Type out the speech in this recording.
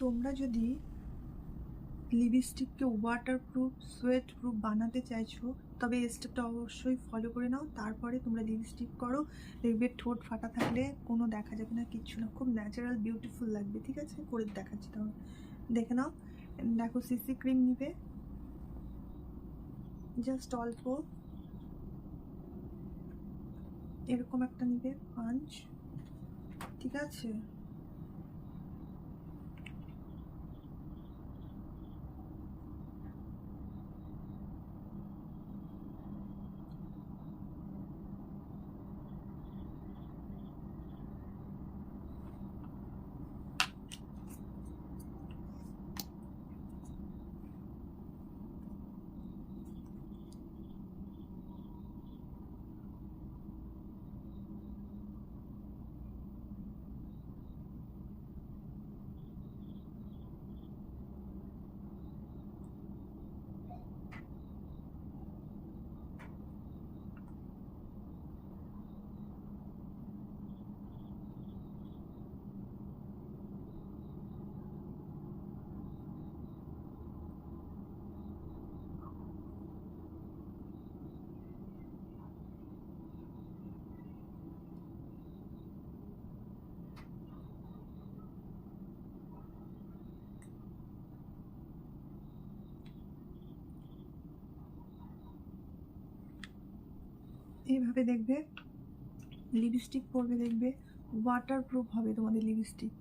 তোমরা যদি লিপস্টিককে waterproof sweat proof বানাতে চাইছো, তবে এই স্টেপটা অবশ্যই ফলো করে নাও। তারপরে তোমরা লিপস্টিক করো। দেখবে ঠোঁট ফাটা থাকলে কোনো দেখা যাবে না, কিচ্ছু না। খুব ন্যাচারাল বিউটিফুল লাগবে, ঠিক আছে? করে দেখাচ্ছি তাহলে। দেখে নাও। দেখো সিসি ক্রিম নিবে। জাস্ট অল্প। এরকম একটা নিবে পাঞ্চ ঠিক আছে? এইভাবে দেখবে লিপস্টিক পরবে দেখবে ওয়াটারপ্রুফ হবে তোমাদের লিপস্টিক